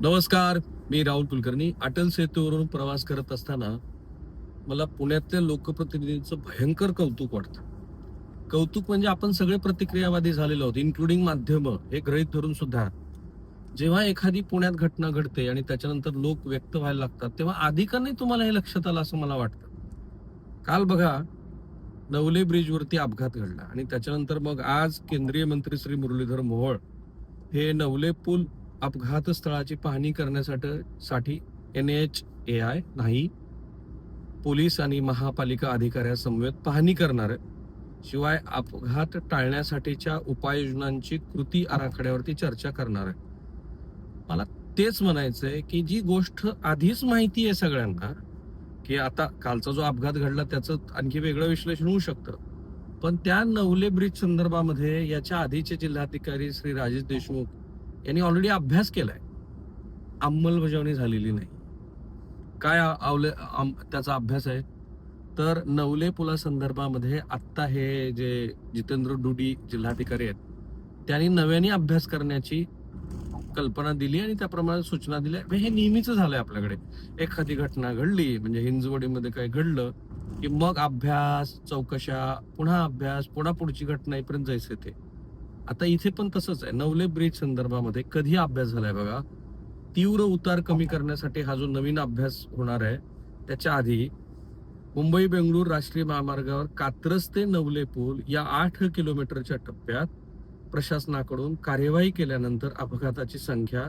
नमस्कार मी राहुल कुलकर्णी. अटल सेतूवरून प्रवास करत असताना मला पुण्यातल्या लोकप्रतिनिधींचं भयंकर कौतुक वाटतं. कौतुक म्हणजे आपण सगळे प्रतिक्रियावादी झालेलो आहोत इन्क्लुडिंग माध्यम हे ग्रहित धरून सुद्धा. जेव्हा एखादी पुण्यात घटना घडते आणि त्याच्यानंतर लोक व्यक्त व्हायला लागतात तेव्हा आधी का नाही तुम्हाला हे लक्षात आलं असं मला वाटतं. काल बघा नवले ब्रिजवरती अपघात घडला आणि त्याच्यानंतर मग आज केंद्रीय मंत्री श्री मुरलीधर मोहोळ हे नवले पूल अपघात स्थळाची पाहणी करण्यासाठी साठी एन एच ए आय नाही पोलीस आणि महापालिका अधिकाऱ्यासमवेत पाहणी करणार शिवाय अपघात टाळण्यासाठीच्या उपाययोजनांची कृती आराखड्यावरती चर्चा करणार आहे. मला तेच म्हणायचंय की जी गोष्ट आधीच माहिती आहे सगळ्यांना की आता कालचा जो अपघात घडला त्याचं आणखी वेगळं विश्लेषण होऊ शकतं. पण त्या नवले ब्रिज संदर्भामध्ये याच्या आधीचे जिल्हाधिकारी श्री राजेश देशमुख यांनी ऑलरेडी अभ्यास केलाय. अंमलबजावणी झालेली नाही. काय आवले आम- त्याचा अभ्यास आहे? तर नवले पुला संदर्भामध्ये आत्ता हे जे जितेंद्र डुडी जिल्हाधिकारी आहेत त्यांनी नव्याने अभ्यास करण्याची कल्पना दिली आणि त्याप्रमाणे सूचना दिल्या. हे नेहमीच झालंय आपल्याकडे. एखादी घटना घडली म्हणजे हिंजवडीमध्ये काय घडलं की मग अभ्यास चौकशा पुन्हा अभ्यास पुन्हा पुढची घटना येईपर्यंत जायचं ते. आता इथे पण तसंच आहे. नवले ब्रिज संदर्भामध्ये कधी अभ्यास झालाय बघा? तीव्र उतार कमी करण्यासाठी हा जो नवीन अभ्यास होणार आहे त्याच्या आधी मुंबई बेंगळूर राष्ट्रीय महामार्गावर कात्रज ते नवले पूल या आठ किलोमीटरच्या टप्प्यात प्रशासनाकडून कार्यवाही केल्यानंतर अपघाताची संख्या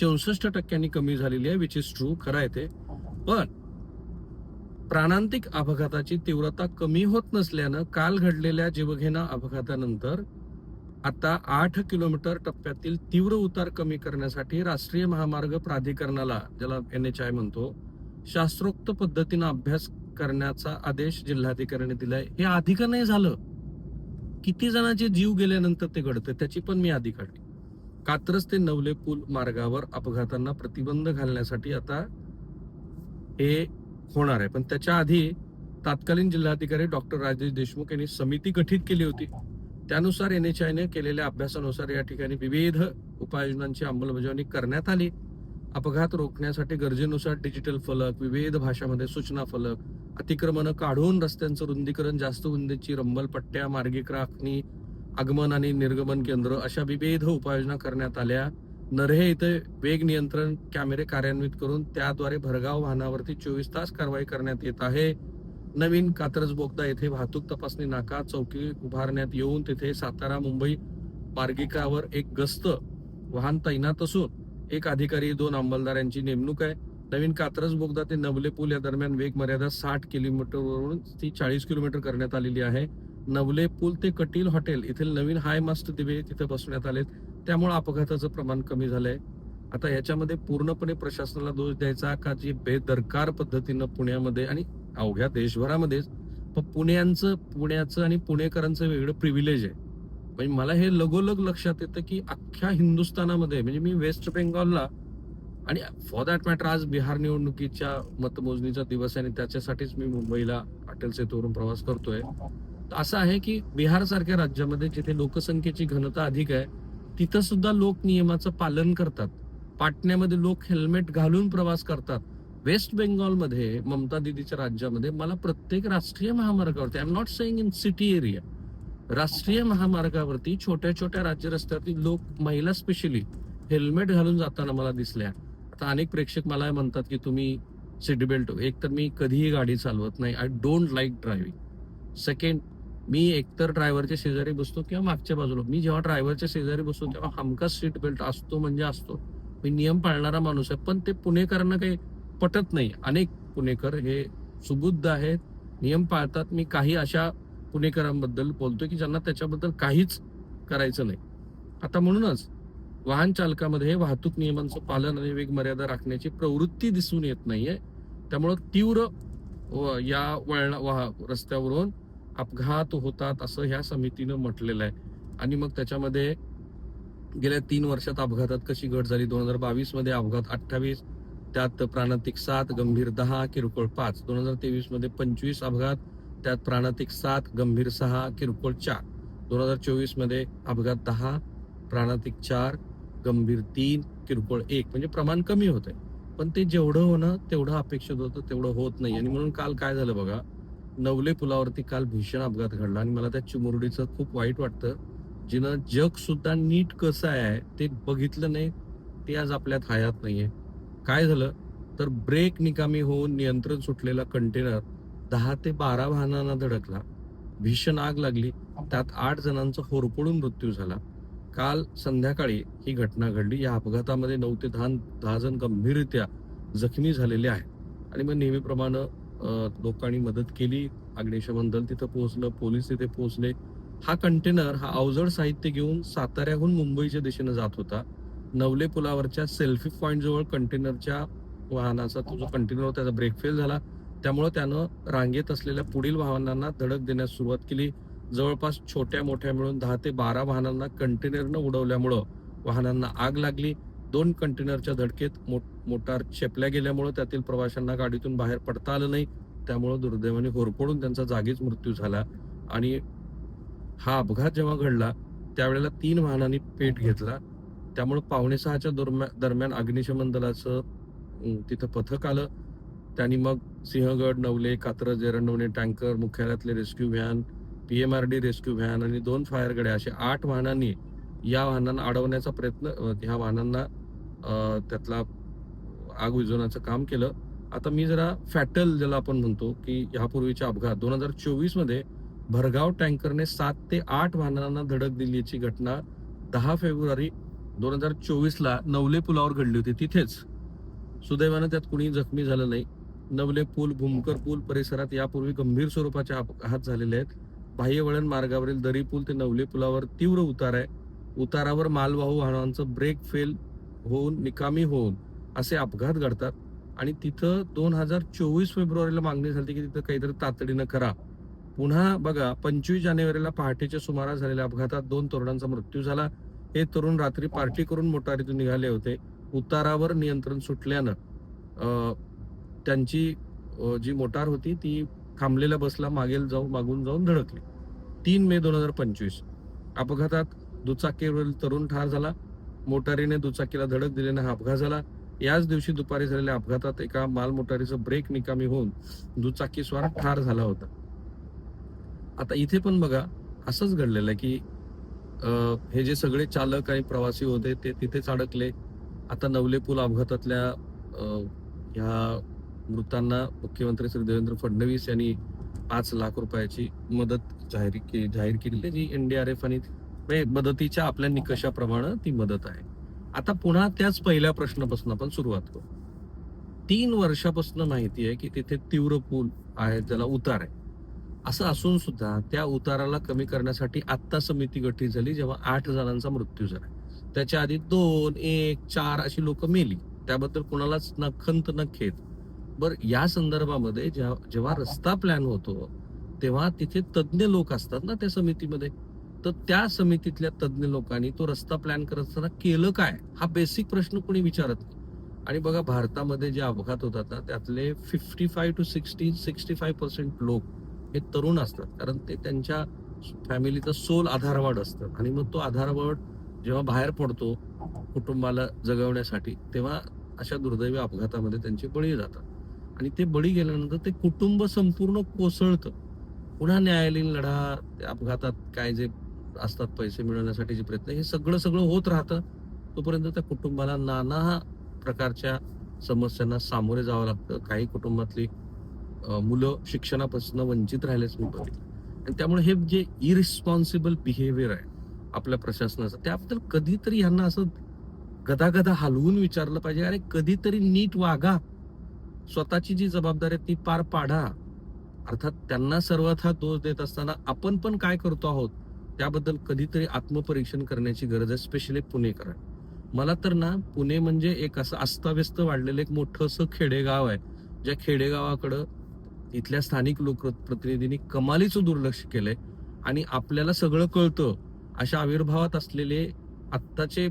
चौसष्ट टक्क्यांनी कमी झालेली आहे विच इज ट्रू खरं आहे ते. पण प्राणांतिक अपघाताची तीव्रता कमी होत नसल्यानं काल घडलेल्या जीवघेणा अपघातानंतर आता आठ किलोमीटर टप्प्यातील तीव्र उतार कमी करण्यासाठी राष्ट्रीय महामार्ग प्राधिकरणाला ज्याला एन एच आय म्हणतो शास्त्रोक्त पद्धतीनं अभ्यास करण्याचा आदेश जिल्हाधिकाऱ्यांनी दिलाय. हे आधी का नाही झालं. किती जणांचे जीव गेल्यानंतर ते घडतं त्याची पण मी आधी काढली कात्रज ते नवले पूल मार्गावर अपघातांना प्रतिबंध घालण्यासाठी आता हे होणार आहे. पण त्याच्या आधी तत्कालीन जिल्हाधिकारी डॉक्टर राजेश देशमुख यांनी समिती गठीत केली होती. त्यानुसार एन एच आयने केलेल्या अभ्यासानुसार या ठिकाणी विविध उपाययोजनांची अंमलबजावणी करण्यात आली. अपघात रोखण्यासाठी गरजेनुसार डिजिटल फलक विविध भाषामध्ये सूचना फलक अतिक्रमण काढून रस्त्यांचं रुंदीकरण जास्त रुंदीची रंबलपट्ट्या मार्गिक राखणी आगमन आणि निर्गमन केंद्र अशा विविध उपाययोजना करण्यात आल्या. नरहे इथे वेग नियंत्रण कॅमेरे कार्यान्वित करून त्याद्वारे भरगाव वाहनावरती चोवीस तास कारवाई करण्यात येत आहे. नवीन कात्रज बोगदा येथे वाहतूक तपासणी नाका चौकी उभारण्यात येऊन तेथे सातारा मुंबई मार्गिकावर एक गस्त वाहन तैनात असून एक अधिकारी दोन अंमलदारांची नेमणूक आहे. नवीन कात्रज बोगदा ते नवले पूल या दरम्यान वेग मर्यादा साठ किलोमीटरवरून ती चाळीस किलोमीटर करण्यात आलेली आहे. नवले पूल ते कटील हॉटेल येथील नवीन हाय मास्ट दिवे तिथे बसवण्यात आलेत. त्यामुळे अपघाताचं प्रमाण कमी झालंय. आता याच्यामध्ये पूर्णपणे प्रशासनाला दोष द्यायचा का? जी बेदरकार पद्धतीनं पुण्यामध्ये आणि अवघ्या देशभरामध्येच. पण पुण्यांचं पुण्याचं आणि पुणेकरांचं वेगळं प्रिव्हिलेज आहे. म्हणजे मला हे लगोलग लक्षात येतं की अख्ख्या हिंदुस्थानामध्ये म्हणजे मी वेस्ट बेंगॉलला आणि फॉर दॅट मॅटर आज बिहार निवडणुकीच्या मतमोजणीचा दिवस आहे आणि त्याच्यासाठीच मी मुंबईला अटल सेतूवरून प्रवास करतोय. तर असं आहे की बिहार सारख्या राज्यामध्ये जिथे लोकसंख्येची घनता अधिक आहे तिथं सुद्धा लोक नियमाचं पालन करतात. पाटण्यामध्ये लोक हेल्मेट घालून प्रवास करतात. वेस्ट बेंगॉलमध्ये ममता दिदीच्या राज्यामध्ये मला प्रत्येक राष्ट्रीय महामार्गावरती I am not saying in city area राष्ट्रीय महामार्गावरती छोट्या छोट्या राज्य रस्त्यावरती लोक महिला स्पेशली हेल्मेट घालून जाताना मला दिसल्या. आता अनेक प्रेक्षक मला म्हणतात की तुम्ही सीट बेल्ट हो. एक तर मी कधीही गाडी चालवत नाही. I don't like driving second मी एकतर ड्रायव्हरच्या शेजारी बसतो किंवा मागच्या बाजूला. मी जेव्हा ड्रायव्हरच्या शेजारी बसतो तेव्हा हमखास सीट बेल्ट असतो म्हणजे असतो. मी नियम पाळणारा माणूस आहे. पण ते पुणेकरांना काही पटत नाही. अनेक पुणेकर हे सुबुद्ध आहेत. नियम पाळतात. मी काही अशा पुणेकरांबद्दल बोलतोय की ज्यांना त्याच्याबद्दल काहीच करायचं नाही. आता म्हणूनच वाहन चालकामध्ये वाहतूक नियमांचं पालन आणि वेग मर्यादा राखण्याची प्रवृत्ती दिसून येत नाहीये. त्यामुळं तीव्र व या वळणा वाह रस्त्यावरून अपघात होतात असं ह्या समितीनं म्हटलेलं आहे. आणि मग त्याच्यामध्ये गेल्या तीन वर्षात अपघातात कशी घट झाली? दोन हजार बावीसमध्ये अपघात अठ्ठावीस त्यात प्राणातिक सात गंभीर दहा किरकोळ पाच. दोन हजार तेवीसमध्ये पंचवीस अपघात त्यात प्राणातिक सात गंभीर सहा किरकोळ चार. दोन हजार चोवीसमध्ये अपघात दहा प्राणातिक चार गंभीर तीन किरकोळ एक. म्हणजे प्रमाण कमी होतंय. पण ते जेवढं होणं तेवढं अपेक्षित होतं तेवढं होत नाही आणि म्हणून काल काय झालं बघा नवले पुलावरती काल भीषण अपघात घडला. आणि मला त्या चिमुरडीचं खूप वाईट वाटतं. जिनं जग सुद्धा नीट कसं आहे ते बघितलं नाही ते आज आपल्यात हयात नाहीये. काय झालं? तर ब्रेक निकामी होऊन नियंत्रण सुटलेला कंटेनर दहा ते बारा वाहनांना धडकला. भीषण आग लागली. त्यात आठ जणांचा होरपळून मृत्यू झाला. काल संध्याकाळी ही घटना घडली. या अपघातामध्ये नऊ ते दहा दहा जण गंभीररित्या जखमी झालेले आहेत. आणि मग नेहमीप्रमाणे लोकांनी मदत केली. अग्निशमन दल तिथं पोहोचलं. पोलीस तिथे पोहोचले. हा कंटेनर हा अवजड साहित्य घेऊन साताऱ्याहून मुंबईच्या दिशेनं जात होता. नवले पुलावरच्या सेल्फी पॉईंट जवळ कंटेनरच्या वाहनाचा तो जो कंटेनर होता त्याचा ब्रेक फेल झाला. त्यामुळे त्यानं रांगेत असलेल्या पुढील वाहनांना धडक देण्यास सुरुवात केली. जवळपास छोट्या मोठ्या मिळून दहा ते बारा वाहनांना कंटेनरनं उडवल्यामुळं वाहनांना आग लागली. दोन कंटेनरच्या धडकेत मो- मोटार चेपल्या गेल्यामुळं त्यातील प्रवाशांना गाडीतून बाहेर पडता आलं नाही. त्यामुळं दुर्दैवाने होरपडून त्यांचा जागीच मृत्यू झाला. आणि हा अपघात जेव्हा घडला त्यावेळेला तीन वाहनांनी पेट घेतला. त्यामुळे पावणे सहाच्या दरम्यान दरम्यान अग्निशमन दलाचं तिथं पथक आलं. त्यांनी मग Sinhagad Navale Katraj Erandwane tanker मुख्यालयातले rescue van P M R D rescue van आणि दोन फायर गाड्या असे आठ वाहनांनी या वाहनांना अडवण्याचा प्रयत्न ह्या वाहनांना त्यातला आग विझवण्याचं काम केलं. आता मी जरा फॅटल ज्याला आपण म्हणतो की ह्यापूर्वीच्या अपघात दोन हजार चोवीसमध्ये भरगाव टँकरने सात ते आठ वाहनांना धडक दिल्याची घटना दहा फेब्रुवारी दोन हजार चोवीसला नवले पुलावर घडली होती तिथेच. सुदैवानं त्यात कुणी जखमी झालं नाही. नवले पूल भूमकर पूल परिसरात यापूर्वी गंभीर स्वरूपाचे अपघात झालेले आहेत. बाह्यवळण मार्गावरील दरी पूल ते नवले पुलावर तीव्र उतार आहे. उतारावर मालवाहू वाहनांचं ब्रेक फेल होऊन निकामी होऊन असे अपघात घडतात. आणि तिथं दोन हजार चोवीस फेब्रुवारीला मागणी झाली की तिथं काहीतरी तातडीनं करा. पुन्हा बघा पंचवीस जानेवारीला पहाटेच्या सुमारास झालेल्या अपघातात दोन तरुणांचा मृत्यू झाला. हे तरुण रात्री पार्टी करून मोटारीतून निघाले होते. उतारावर नियंत्रण सुटल्यानं त्यांची जी मोटार होती ती थांबलेल्या बसला मागेल जाऊन मागून जाऊन धडकली. तीन मे दोन हजार पंचवीस. अपघातात दुचाकीवरील तरुण ठार झाला. मोटारीने दुचाकीला धडक दिल्याने हा अपघात झाला. याच दिवशी दुपारी झालेल्या अपघातात एका माल मोटारीचं ब्रेक निकामी होऊन दुचाकीस्वार ठार झाला होता. आता इथे पण बघा असंच घडलेलं आहे की हे जे सगळे चालक आणि प्रवासी होते ते तिथेच अडकले. आता नवले पूल अपघातातल्या ह्या मृतांना मुख्यमंत्री श्री देवेंद्र फडणवीस यांनी पाच लाख रुपयाची मदत जाहीर के जाहीर केलेली आहे, जी एनडीआरएफ आणि म्हणजे मदतीच्या आपल्या निकषाप्रमाणे ती मदत आहे. आता पुन्हा त्याच पहिल्या प्रश्नापासून आपण सुरुवात करू. तीन वर्षापासून माहिती आहे की तिथे तीव्र पूल आहे त्याला उतार आहे. असं असून सुद्धा त्या उताराला कमी करण्यासाठी आत्ता समिती गठीत झाली जेव्हा आठ जणांचा मृत्यू झाला. त्याच्या आधी दोन एक चार अशी लोक मेली. त्याबद्दल कोणालाच न खंत न खेद. बर या संदर्भामध्ये जेव्हा जेव्हा रस्ता प्लॅन होतो तेव्हा तिथे तज्ज्ञ लोक असतात ना त्या समितीमध्ये. तर त्या समितीतल्या तज्ज्ञ लोकांनी तो रस्ता प्लॅन करत असताना केलं काय? हा बेसिक प्रश्न कोणी विचारत नाही. आणि बघा भारतामध्ये जे अपघात होतात ना त्यातले fifty five to sixty sixty five percent लोक हे तरुण असतात. कारण ते त्यांच्या फॅमिलीचं सोल आधारवाड असतं. आणि मग तो आधारवाड जेव्हा बाहेर पडतो कुटुंबाला जगवण्यासाठी तेव्हा अशा दुर्दैवी अपघातामध्ये त्यांचे बळी जातात. आणि ते बळी गेल्यानंतर ते कुटुंब संपूर्ण कोसळतं. पुन्हा न्यायालयीन लढा त्या अपघातात काय जे असतात पैसे मिळवण्यासाठीचे प्रयत्न हे सगळं सगळं होत राहतं. तोपर्यंत त्या कुटुंबाला नाना प्रकारच्या समस्यांना सामोरे जावं लागतं. काही कुटुंबातली मुलं शिक्षणापासून वंचित राहिलेच मी बघितलं आणि त्यामुळे हे जे इरिस्पॉन्सिबल बिहेवियर आहे आपल्या प्रशासनाचं त्याबद्दल कधीतरी यांना असं गदागदा हलवून विचारलं पाहिजे अरे कधीतरी नीट वागा. स्वतःची जी जबाबदारी आहे ती पार पाडा. अर्थात त्यांना सर्वथा दोष देत असताना आपण पण काय करतो आहोत त्याबद्दल कधीतरी आत्मपरीक्षण करण्याची गरज आहे स्पेशली पुणेकर मला तर ना पुणे म्हणजे एक असं अस्ताव्यस्त वाढलेलं एक मोठं असं खेडेगाव आहे ज्या खेडेगावाकडं इथल्या स्थानिक लोकप्रतिनिधींनी कमालीचं दुर्लक्ष केलंय आणि आपल्याला सगळं कळतं. अशा आविर्भावात असलेले आत्ताचे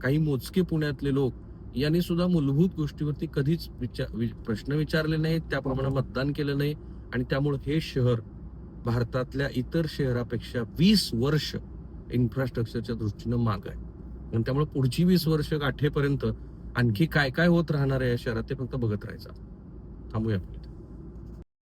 काही मोजके पुण्यातले लोक यांनी सुद्धा मूलभूत गोष्टीवरती कधीच विचार वि- प्रश्न विचारले नाहीत. त्याप्रमाणे मतदान केलं नाही आणि त्यामुळे हे शहर भारतातल्या इतर शहरापेक्षा वीस वर्ष इन्फ्रास्ट्रक्चरच्या दृष्टीनं माग आहे. आणि त्यामुळे पुढची वीस वर्ष गाठेपर्यंत आणखी काय काय होत राहणार आहे या शहरात ते फक्त बघत राहायचं. थांबूया.